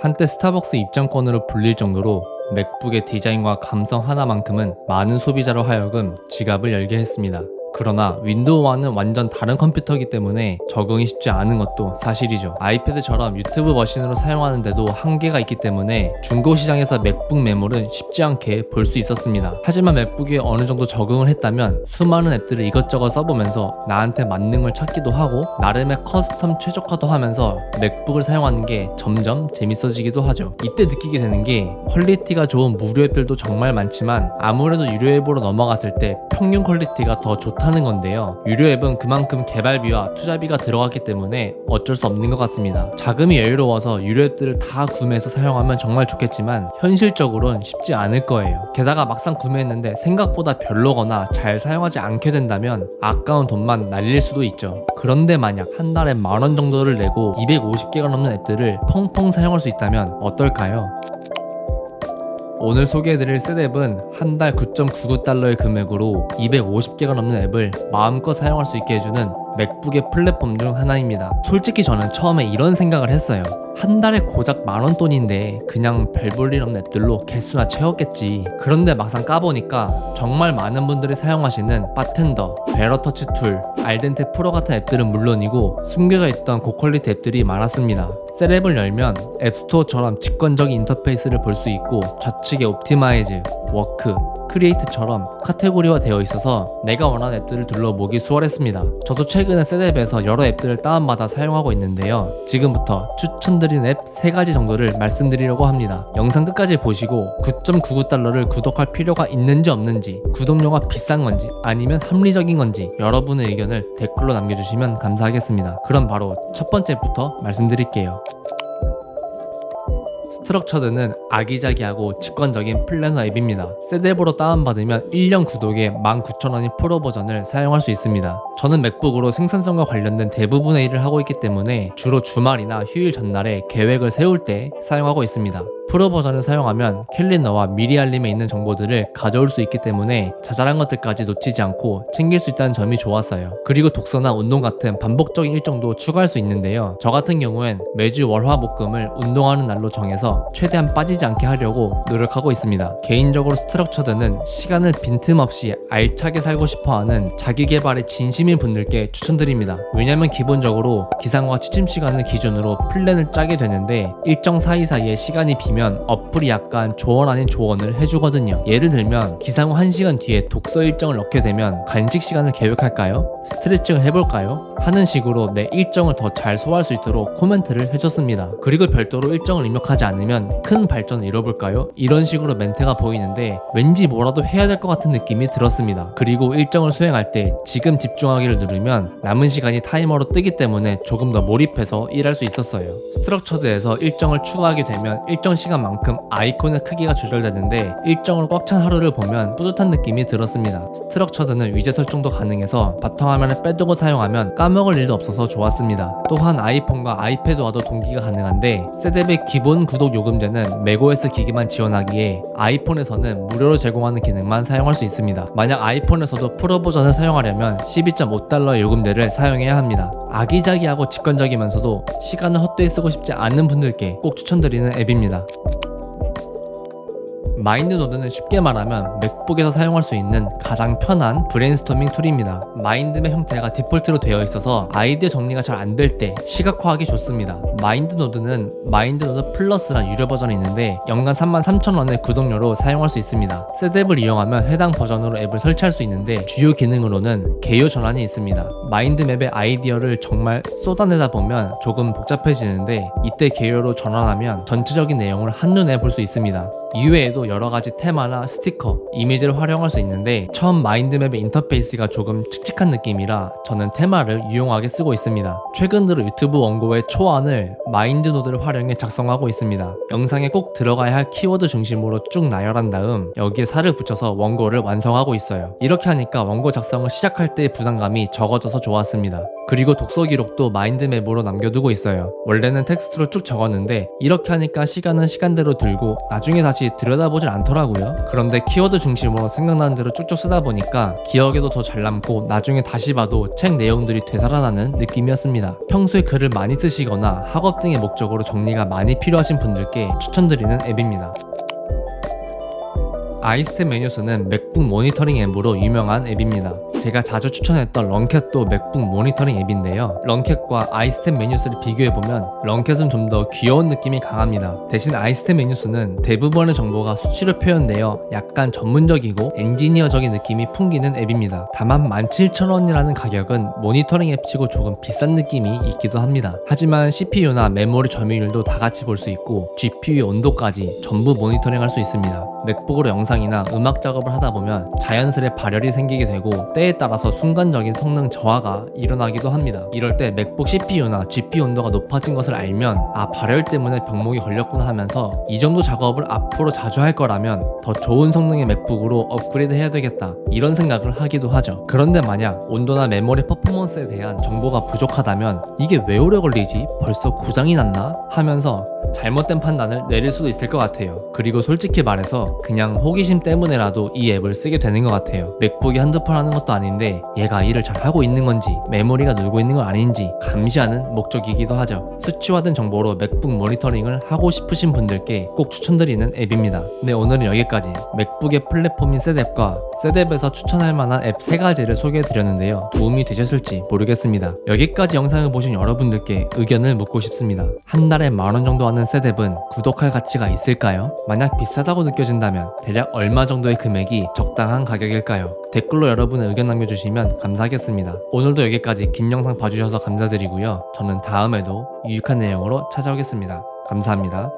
한때 스타벅스 입장권으로 불릴 정도로 맥북의 디자인과 감성 하나만큼은 많은 소비자로 하여금 지갑을 열게 했습니다. 그러나 윈도우와는 완전 다른 컴퓨터이기 때문에 적응이 쉽지 않은 것도 사실이죠. 아이패드처럼 유튜브 머신으로 사용하는데도 한계가 있기 때문에 중고 시장에서 맥북 매물은 쉽지 않게 볼 수 있었습니다. 하지만 맥북에 어느 정도 적응을 했다면 수많은 앱들을 이것저것 써보면서 나한테 걸 찾기도 하고 나름의 커스텀 최적화도 하면서 맥북을 사용하는 게 점점 재밌어지기도 하죠. 이때 느끼게 되는 게 퀄리티가 좋은 무료 앱들도 정말 많지만 아무래도 유료 앱으로 넘어갔을 때 평균 퀄리티가 더 좋다 는 건데요. 유료 앱은 그만큼 개발비와 투자비가 들어갔기 때문에 어쩔 수 없는 것 같습니다. 자금이 여유로워서 유료 앱들을 다 구매해서 사용하면 정말 좋겠지만 현실적으로는 쉽지 않을 거예요. 게다가 막상 구매했는데 생각보다 별로거나 잘 사용하지 않게 된다면 아까운 돈만 날릴 수도 있죠. 그런데 만약 한 달에 만 원 정도를 내고 250개가 넘는 앱들을 펑펑 사용할 수 있다면 어떨까요? 오늘 소개해드릴 셋앱은 한 달 9.99달러의 금액으로 250개가 넘는 앱을 마음껏 사용할 수 있게 해주는 맥북의 플랫폼 중 하나입니다. 솔직히 저는 처음에 이런 생각을 했어요. 한 달에 고작 만원 돈인데 그냥 별 볼 일 없는 앱들로 개수나 채웠겠지. 그런데 막상 까보니까 정말 많은 분들이 사용하시는 바텐더, 베러터치 툴, 알덴테 프로 같은 앱들은 물론이고 숨겨져 있던 고퀄리티 앱들이 많았습니다. 셀앱을 열면 앱스토어처럼 직관적인 인터페이스를 볼 수 있고 좌측에 옵티마이즈, 워크, 크리에이트처럼 카테고리화 되어 있어서 내가 원하는 앱들을 둘러보기 수월했습니다. 저도 최근에 셋앱에서 여러 앱들을 다운받아 사용하고 있는데요. 지금부터 추천드린 앱 3가지 정도를 말씀드리려고 합니다. 영상 끝까지 보시고 9.99달러를 구독할 필요가 있는지 없는지 구독료가 비싼 건지 아니면 합리적인 건지 여러분의 의견을 댓글로 남겨주시면 감사하겠습니다. 그럼 바로 첫 번째부터 말씀드릴게요. 스트럭처드는 아기자기하고 직관적인 플래너 앱입니다. 셋앱으로 다운받으면 1년 구독에 19,000원인 프로 버전을 사용할 수 있습니다. 저는 맥북으로 생산성과 관련된 대부분의 일을 하고 있기 때문에 주로 주말이나 휴일 전날에 계획을 세울 때 사용하고 있습니다. 프로 버전을 사용하면 캘린더와 미리 알림에 있는 정보들을 가져올 수 있기 때문에 자잘한 것들까지 놓치지 않고 챙길 수 있다는 점이 좋았어요. 그리고 독서나 운동 같은 반복적인 일정도 추가할 수 있는데요. 저 같은 경우엔 매주 월화목금을 운동하는 날로 정해서 최대한 빠지지 않게 하려고 노력하고 있습니다. 개인적으로 스트럭처드는 시간을 빈틈없이 알차게 살고 싶어하는 자기 개발에 진심인 분들께 추천드립니다. 왜냐면 기본적으로 기상과 취침 시간을 기준으로 플랜을 짜게 되는데 일정 사이사이에 시간이 비면 어플이 약간 조언 아닌 조언을 해주거든요. 예를 들면 기상 후 1시간 뒤에 독서 일정을 넣게 되면 간식 시간을 계획할까요? 스트레칭을 해볼까요? 하는 식으로 내 일정을 더 잘 소화할 수 있도록 코멘트를 해줬습니다. 그리고 별도로 일정을 입력하지 않으면 큰 발전을 이뤄볼까요? 이런 식으로 멘트가 보이는데 왠지 뭐라도 해야 될 것 같은 느낌이 들었습니다. 그리고 일정을 수행할 때 지금 집중하기를 누르면 남은 시간이 타이머로 뜨기 때문에 조금 더 몰입해서 일할 수 있었어요. 스트럭처드에서 일정을 추가하게 되면 일정 시간 만큼 아이콘의 크기가 조절되는데 일정으로 꽉 찬 하루를 보면 뿌듯한 느낌이 들었습니다. 스트럭처드는 위젯 설정도 가능해서 바탕화면을 빼두고 사용하면 까먹을 일도 없어서 좋았습니다. 또한 아이폰과 아이패드와도 동기가 가능한데 셋앱의 기본 구독 요금제는 맥OS 기기만 지원하기에 아이폰에서는 무료로 제공하는 기능만 사용할 수 있습니다. 만약 아이폰에서도 프로 버전을 사용하려면 12.5달러 요금제를 사용해야 합니다. 아기자기하고 직관적이면서도 시간을 헛되이 쓰고 싶지 않은 분들께 꼭 추천드리는 앱입니다. Thank you 마인드노드는 쉽게 말하면 맥북에서 사용할 수 있는 가장 편한 브레인스토밍 툴입니다. 마인드맵 형태가 디폴트로 되어 있어서 아이디어 정리가 잘 안 될 때 시각화하기 좋습니다. 마인드노드는 마인드노드 플러스란 유료 버전이 있는데 연간 33,000원의 구독료로 사용할 수 있습니다. 셋앱을 이용하면 해당 버전으로 앱을 설치할 수 있는데 주요 기능으로는 개요 전환이 있습니다. 마인드맵의 아이디어를 정말 쏟아내다 보면 조금 복잡해지는데 이때 개요로 전환하면 전체적인 내용을 한눈에 볼 수 있습니다. 이외에도 여러 가지 테마나 스티커, 이미지를 활용할 수 있는데 처음 마인드맵의 인터페이스가 조금 칙칙한 느낌이라 저는 테마를 유용하게 쓰고 있습니다. 최근 들어 유튜브 원고의 초안을 마인드 노드를 활용해 작성하고 있습니다. 영상에 꼭 들어가야 할 키워드 중심으로 쭉 나열한 다음 여기에 살을 붙여서 원고를 완성하고 있어요. 이렇게 하니까 원고 작성을 시작할 때의 부담감이 적어져서 좋았습니다. 그리고 독서 기록도 마인드맵으로 남겨두고 있어요. 원래는 텍스트로 쭉 적었는데 이렇게 하니까 시간은 시간대로 들고 나중에 다시 들여다보질 않더라고요. 그런데 키워드 중심으로 생각나는 대로 쭉쭉 쓰다 보니까 기억에도 더 잘 남고 나중에 다시 봐도 책 내용들이 되살아나는 느낌이었습니다. 평소에 글을 많이 쓰시거나 학업 등의 목적으로 정리가 많이 필요하신 분들께 추천드리는 앱입니다. 아이스템 메뉴스는 맥북 모니터링 앱으로 유명한 앱입니다. 제가 자주 추천했던 런캣도 맥북 모니터링 앱인데요. 런캣과 아이스템 메뉴스를 비교해보면 런캣은 좀 더 귀여운 느낌이 강합니다. 대신 아이스템 메뉴스는 대부분의 정보가 수치로 표현되어 약간 전문적이고 엔지니어적인 느낌이 풍기는 앱입니다. 다만 17,000원이라는 가격은 모니터링 앱치고 조금 비싼 느낌이 있기도 합니다. 하지만 CPU나 메모리 점유율도 다 같이 볼 수 있고 GPU의 온도까지 전부 모니터링 할 수 있습니다. 맥북으로 영상 이나 음악 작업을 하다 보면 자연스레 발열이 생기게 되고 때에 따라서 순간적인 성능 저하가 일어나기도 합니다. 이럴 때 맥북 CPU나 GPU 온도가 높아진 것을 알면 아 발열 때문에 병목이 걸렸구나 하면서 이 정도 작업을 앞으로 자주 할 거라면 더 좋은 성능의 맥북으로 업그레이드 해야 되겠다 이런 생각을 하기도 하죠. 그런데 만약 온도나 메모리 퍼포먼스에 대한 정보가 부족하다면 이게 왜 오래 걸리지? 벌써 고장이 났나? 하면서 잘못된 판단을 내릴 수도 있을 것 같아요. 그리고 솔직히 말해서 그냥 호기심 때문에라도 이 앱을 쓰게 되는 것 같아요. 맥북이 한두 판 하는 것도 아닌데 얘가 일을 잘 하고 있는 건지 메모리가 늘고 있는 건 아닌지 감시하는 목적이기도 하죠. 수치화된 정보로 맥북 모니터링을 하고 싶으신 분들께 꼭 추천드리는 앱입니다. 네 오늘은 여기까지 맥북의 플랫폼인 셋앱과 셋앱에서 추천할 만한 앱 3가지를 소개해 드렸는데요. 도움이 되셨을지 모르겠습니다. 여기까지 영상을 보신 여러분들께 의견을 묻고 싶습니다. 한 달에 만 원 정도 하는 셋앱은 구독할 가치가 있을까요? 만약 비싸다고 느껴진다면 얼마 정도의 금액이 적당한 가격일까요? 댓글로 여러분의 의견 남겨주시면 감사하겠습니다. 오늘도 여기까지 긴 영상 봐주셔서 감사드리고요. 저는 다음에도 유익한 내용으로 찾아오겠습니다. 감사합니다.